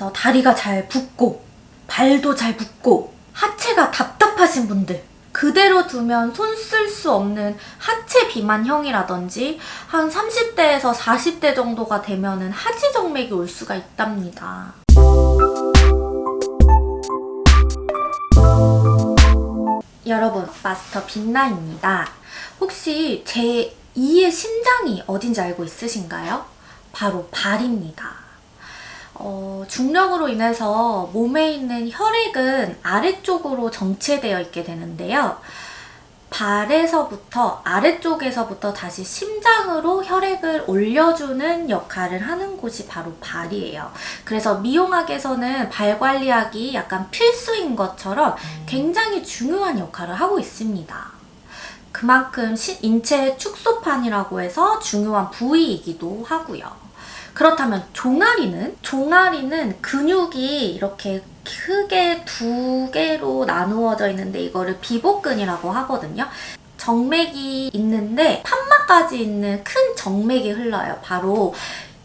그래서 다리가 잘 붓고 발도 잘 붓고 하체가 답답하신 분들 그대로 두면 손 쓸 수 없는 하체 비만형이라든지 한 30대에서 40대 정도가 되면은 하지정맥이 올 수가 있답니다. 여러분, 마스터 빛나입니다. 혹시 제 2의 심장이 어딘지 알고 있으신가요? 바로 발입니다. 어, 중력으로 인해서 몸에 있는 혈액은 아래쪽으로 정체되어 있게 되는데요. 발에서부터 아래쪽에서부터 다시 심장으로 혈액을 올려주는 역할을 하는 곳이 바로 발이에요. 그래서 미용학에서는 발 관리하기 약간 필수인 것처럼 굉장히 중요한 역할을 하고 있습니다. 그만큼 시- 인체의 축소판이라고 해서 중요한 부위이기도 하고요. 그렇다면 종아리는? 종아리는 근육이 이렇게 크게 두 개로 나누어져 있는데 이거를 비복근이라고 하거든요. 정맥이 있는데 판막까지 있는 큰 정맥이 흘러요. 바로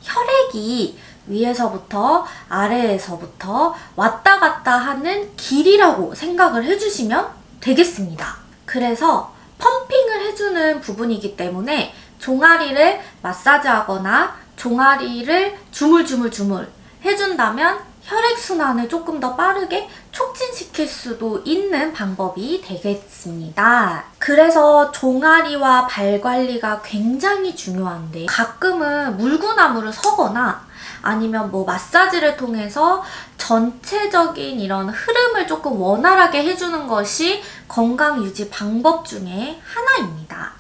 혈액이 위에서부터 아래에서부터 왔다 갔다 하는 길이라고 생각을 해주시면 되겠습니다. 그래서 펌핑을 해주는 부분이기 때문에 종아리를 마사지하거나 종아리를 주물주물주물 해준다면 혈액순환을 조금 더 빠르게 촉진시킬 수도 있는 방법이 되겠습니다. 그래서 종아리와 발 관리가 굉장히 중요한데 가끔은 물구나무를 서거나 아니면 뭐 마사지를 통해서 전체적인 이런 흐름을 조금 원활하게 해주는 것이 건강 유지 방법 중에 하나입니다.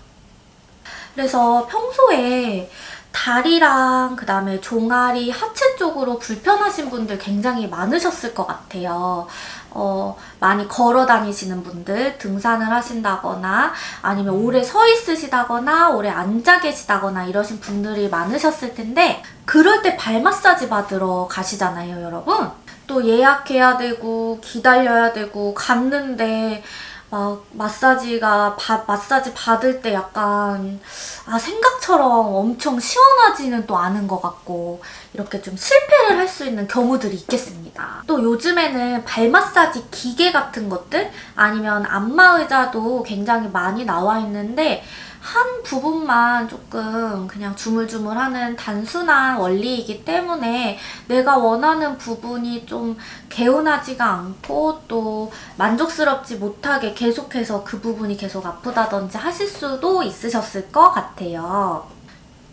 그래서 평소에 다리랑 그 다음에 종아리 하체 쪽으로 불편하신 분들 굉장히 많으셨을 것 같아요. 어, 많이 걸어 다니시는 분들, 등산을 하신다거나 아니면 오래 서 있으시다거나 오래 앉아 계시다거나 이러신 분들이 많으셨을 텐데 그럴 때 발 마사지 받으러 가시잖아요, 여러분. 또 예약해야 되고 기다려야 되고 갔는데 막 마사지가 바- 마사지 받을 때 약간 아 생각처럼 엄청 시원하지는 또 않은 것 같고 이렇게 좀 실패를 할 수 있는 경우들이 있겠습니다. 또 요즘에는 발 마사지 기계 같은 것들 아니면 안마 의자도 굉장히 많이 나와 있는데 한 부분만 조금 그냥 주물주물하는 단순한 원리이기 때문에 내가 원하는 부분이 좀 개운하지가 않고 또 만족스럽지 못하게 계속해서 그 부분이 계속 아프다든지 하실 수도 있으셨을 것 같아요.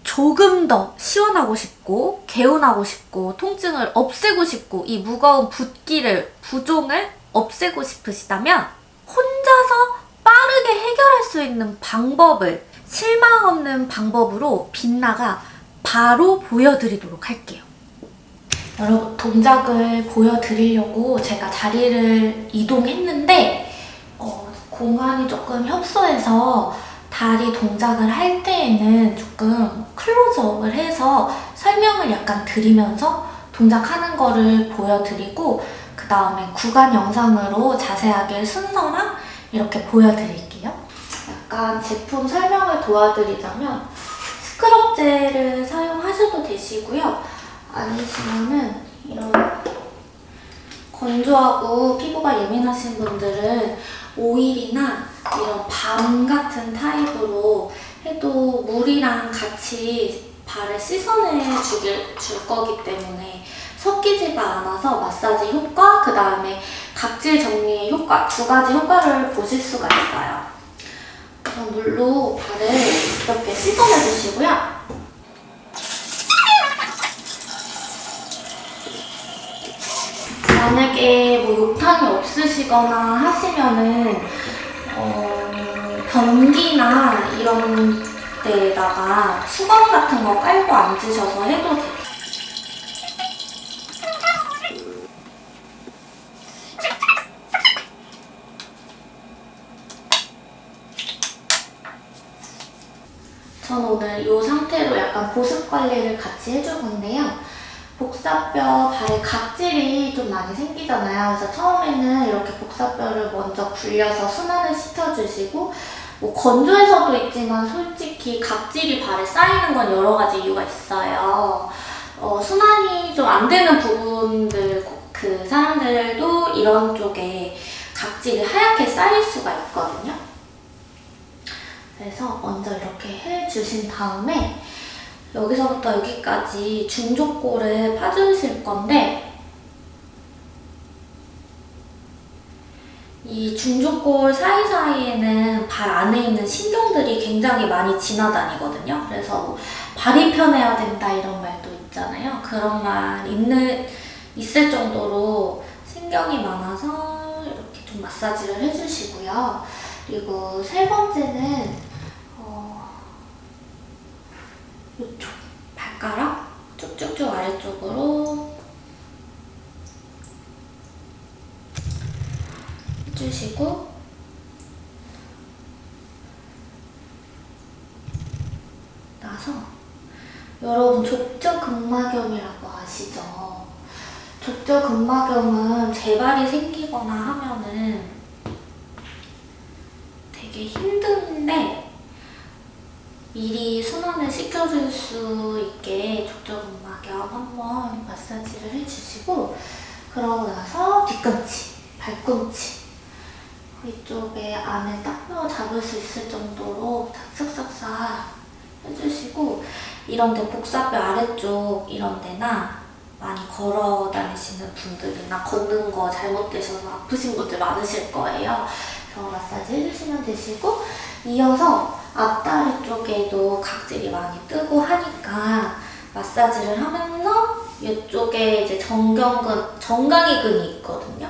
조금 더 시원하고 싶고 개운하고 싶고 통증을 없애고 싶고 이 무거운 붓기를 부종을 없애고 싶으시다면 혼자서 빠르게 해결할 수 있는 방법을 실망 없는 방법으로 빛나가 바로 보여드리도록 할게요. 여러분 동작을 보여드리려고 제가 자리를 이동했는데 어, 공간이 조금 협소해서 다리 동작을 할 때에는 조금 클로즈업을 해서 설명을 약간 드리면서 동작하는 거를 보여드리고 그 다음에 구간 영상으로 자세하게 순서랑 이렇게 보여드릴게요. 약간 제품 설명을 도와드리자면 스크럽 젤을 사용하셔도 되시고요. 아니시면은 이런 건조하고 피부가 예민하신 분들은 오일이나 이런 밤 같은 타입으로 해도 물이랑 같이 발을 씻어내 주길, 줄 거기 때문에 섞이지가 않아서 마사지 효과, 그 다음에 각질 정리의 효과 두 가지 효과를 보실 수가 있어요. 우선 물로 발을 이렇게 씻어내 주시고요. 만약에 뭐 욕탕이 없으시거나 하시면은 어, 변기나 이런 데다가 수건 같은 거 깔고 앉으셔서 해도 돼요. 전 오늘 이 상태로 약간 보습 관리를 같이 해줄 건데요. 복사뼈 발에 각질이 좀 많이 생기잖아요. 그래서 처음에는 이렇게 복사뼈를 먼저 굴려서 순환을 시켜주시고 뭐 건조해서도 있지만 솔직히 각질이 발에 쌓이는 건 여러 가지 이유가 있어요. 어, 순환이 좀 안 되는 부분들 이런 쪽에 각질이 하얗게 쌓일 수가 있거든요. 그래서 먼저 이렇게 해주신 다음에 여기서부터 여기까지 중족골을 파주실 건데 이 중족골 사이사이에는 발 안에 있는 신경들이 굉장히 많이 지나다니거든요. 그래서 뭐 발이 편해야 된다 이런 말도 있잖아요. 그런 말 있는 있을 정도로 신경이 많아서 이렇게 좀 마사지를 해주시고요. 그리고 세 번째는 5초. 발가락 쭉쭉쭉 아래쪽으로 해주시고 나서 여러분 족저근막염이라고 아시죠? 족저근막염은 재발이 생기거나 하면은 되게 힘든데 미리 순환을 시켜줄 수 있게 족저근막염 한번 마사지를 해주시고 그러고 나서 뒤꿈치, 발꿈치 이쪽에 안에 딱 잡을 수 있을 정도로 싹싹싹 해주시고 이런데 복사뼈 아래쪽 이런 데나 많이 걸어 다니시는 분들이나 걷는 거 잘못되셔서 아프신 분들 많으실 거예요. 그래서 마사지 해주시면 되시고 이어서 앞다리 쪽에도 각질이 많이 뜨고 하니까 마사지를 하면서 이쪽에 이제 정경근, 정강이근이 있거든요.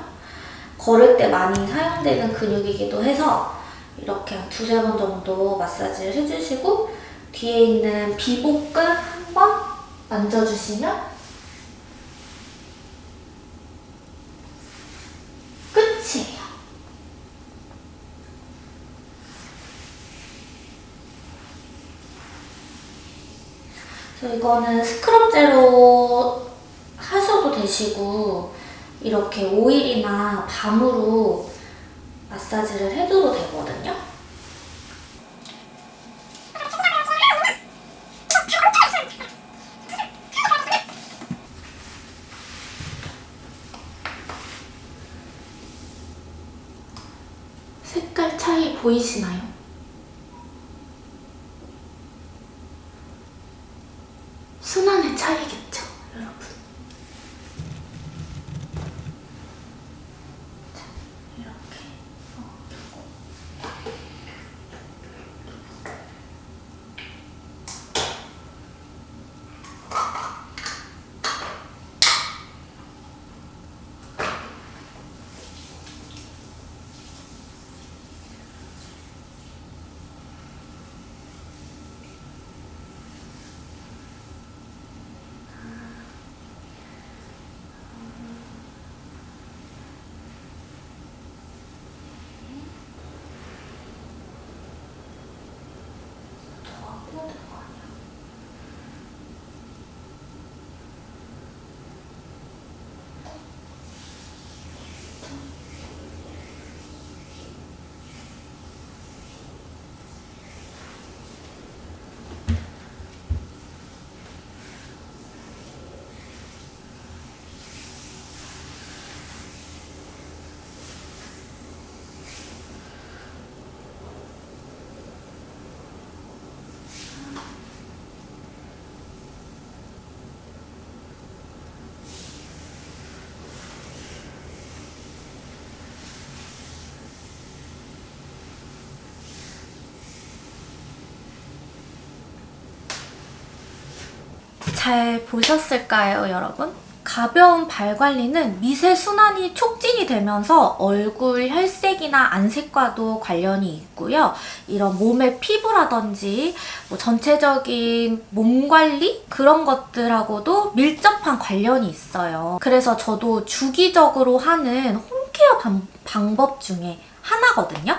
걸을 때 많이 사용되는 근육이기도 해서 이렇게 한 두세 번 정도 마사지를 해주시고 뒤에 있는 비복근 한 번 만져주시면 끝이에요. 그래서 이거는 스크럽제로 하셔도 되시고 이렇게 오일이나 밤으로 마사지를 해줘도 되거든요. 색깔 차이 보이시나요? 순환의 차이겠죠, 여러분. 잘 보셨을까요, 여러분? 가벼운 발 관리는 미세 순환이 촉진이 되면서 얼굴 혈색이나 안색과도 관련이 있고요. 이런 몸의 피부라든지 뭐 전체적인 몸 관리 그런 것들하고도 밀접한 관련이 있어요. 그래서 저도 주기적으로 하는 홈케어 방, 방법 중에 하나거든요.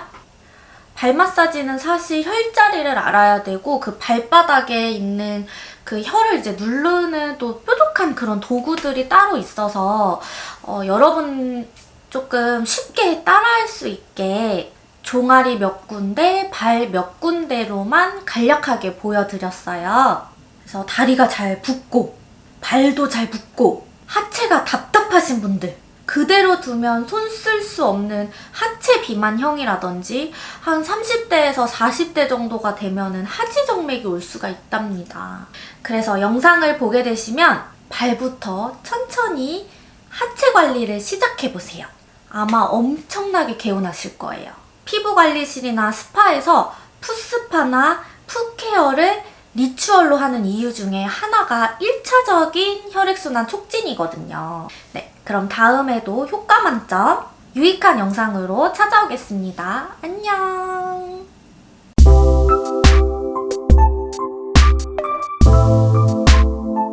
발 마사지는 사실 혈자리를 알아야 되고 그 발바닥에 있는 그 혀를 이제 누르는 또 뾰족한 그런 도구들이 따로 있어서 어, 여러분 조금 쉽게 따라할 수 있게 종아리 몇 군데, 발 몇 군데로만 간략하게 보여드렸어요. 그래서 다리가 잘 붓고, 발도 잘 붓고, 하체가 답답하신 분들, 그대로 두면 손 쓸 수 없는 하체 비만형이라든지 한 30대에서 40대 정도가 되면은 하지정맥이 올 수가 있답니다. 그래서 영상을 보게 되시면 발부터 천천히 하체 관리를 시작해 보세요. 아마 엄청나게 개운하실 거예요. 피부 관리실이나 스파에서 푸스파나 푸케어를 리추얼로 하는 이유 중에 하나가 1차적인 혈액순환 촉진이거든요. 네, 그럼 다음에도 효과 만점, 유익한 영상으로 찾아오겠습니다. 안녕!